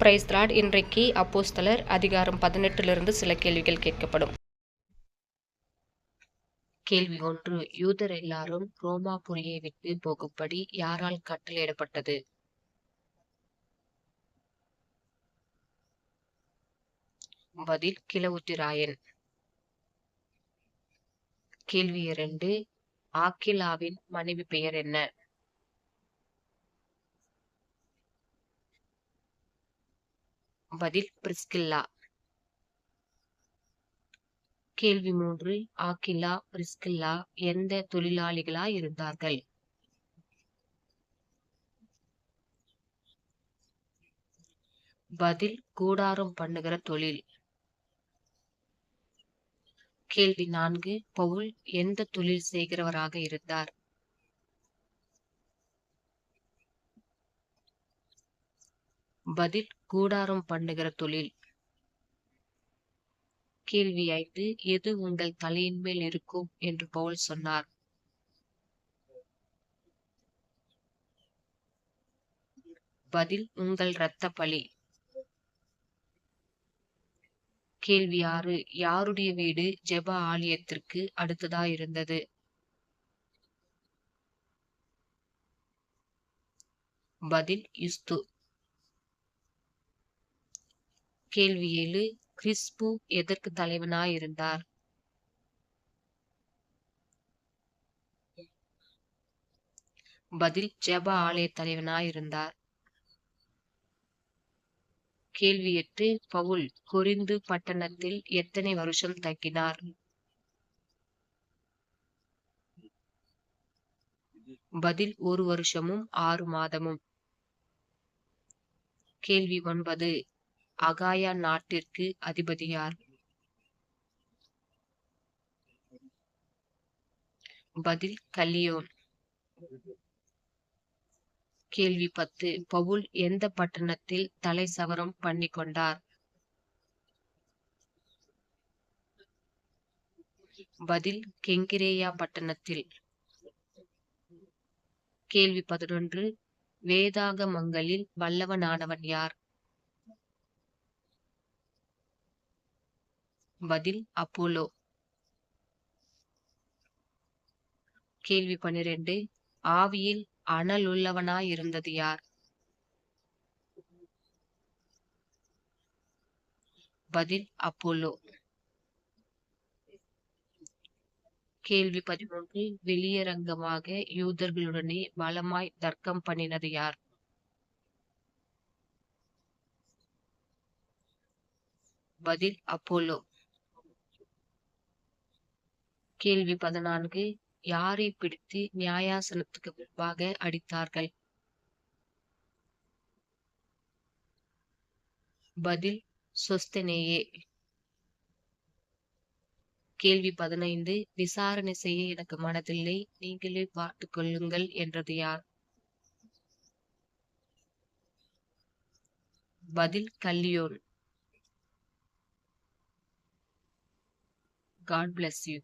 Price Trott இன்றைக்கு அப்போஸ்தலர் அதிகாரம் பதினெட்டிலிருந்து சில கேள்விகள் கேட்கப்படும். கேள்வி ஒன்று யூதர் எல்லாரும் ரோமாபுரியை விட்டு போகும்படி யாரால் கட்டளையிடப்பட்டது? பதில் கிளவுத்திராயன் கேள்வி இரண்டு ஆக்கிலாவின் மனைவி பெயர் என்ன? பதில் பிரிஸ்கில்லா. கேள்வி மூன்று. ஆக்கில்லா பிரிஸ்கில்லா எந்த தொழிலாளிகளா இருந்தார்கள் பதில் கூடாரம் பண்ணுகிற தொழில். கேள்வி நான்கு. பவுல் எந்த தொழில் செய்கிறவராக இருந்தார்? பதில் கூடாரம் பண்ணுகிற தொழில். கேள்வி ஐந்து எது உங்கள் தலையின் மேல் இருக்கும்? என்று பவுல் சொன்னார். பதில் உங்கள் இரத்த பலி கேள்வி ஆறு யாருடைய வீடு ஜெப ஆலயத்திற்கு அடுத்ததா இருந்தது? பதில் யுஸ்து. கேள்வி ஏழு கிறிஸ்பு எதற்கு தலைவனாயிருந்தார்? பதில் ஜப ஆலய தலைவனாயிருந்தார். கேள்வி எட்டு பவுல் கொரிந்து பட்டணத்தில் எத்தனை வருஷம் தங்கினார்? பதில் ஒரு வருஷமும் ஆறு மாதமும். கேள்வி ஒன்பது அகாயா நாட்டிற்கு அதிபதியார் பதில் கலியோன். கேள்வி பத்து. பவுல் எந்த பட்டணத்தில் தலை சவரம் பண்ணி கொண்டார்? பதில் கெங்கிரேயா பட்டணத்தில். கேள்வி பதினொன்று. வேதாகமங்களில் வல்லவனானவன் யார்? பதில் அப்போலோ. கேள்வி பன்னிரண்டு. ஆவியில் அனலுள்ளவனாயிருந்தது யார்? பதில் அப்போலோ. கேள்வி பதிமூன்று வெளியரங்கமாக யூதர்களுடனே பலமாய் தர்க்கம் பண்ணினது யார்? பதில் அப்போலோ. கேள்வி பதினான்கு. யாரை பிடித்து நியாயாசனத்துக்கு முன்பாக அடித்தார்கள்? பதில் சொஸ்தனேயே. கேள்வி பதினைந்து. விசாரணை செய்ய எனக்கு மனதில்லை. நீங்களே பார்த்து கொள்ளுங்கள் என்றது யார்? பதில் கல்லியோன். God bless you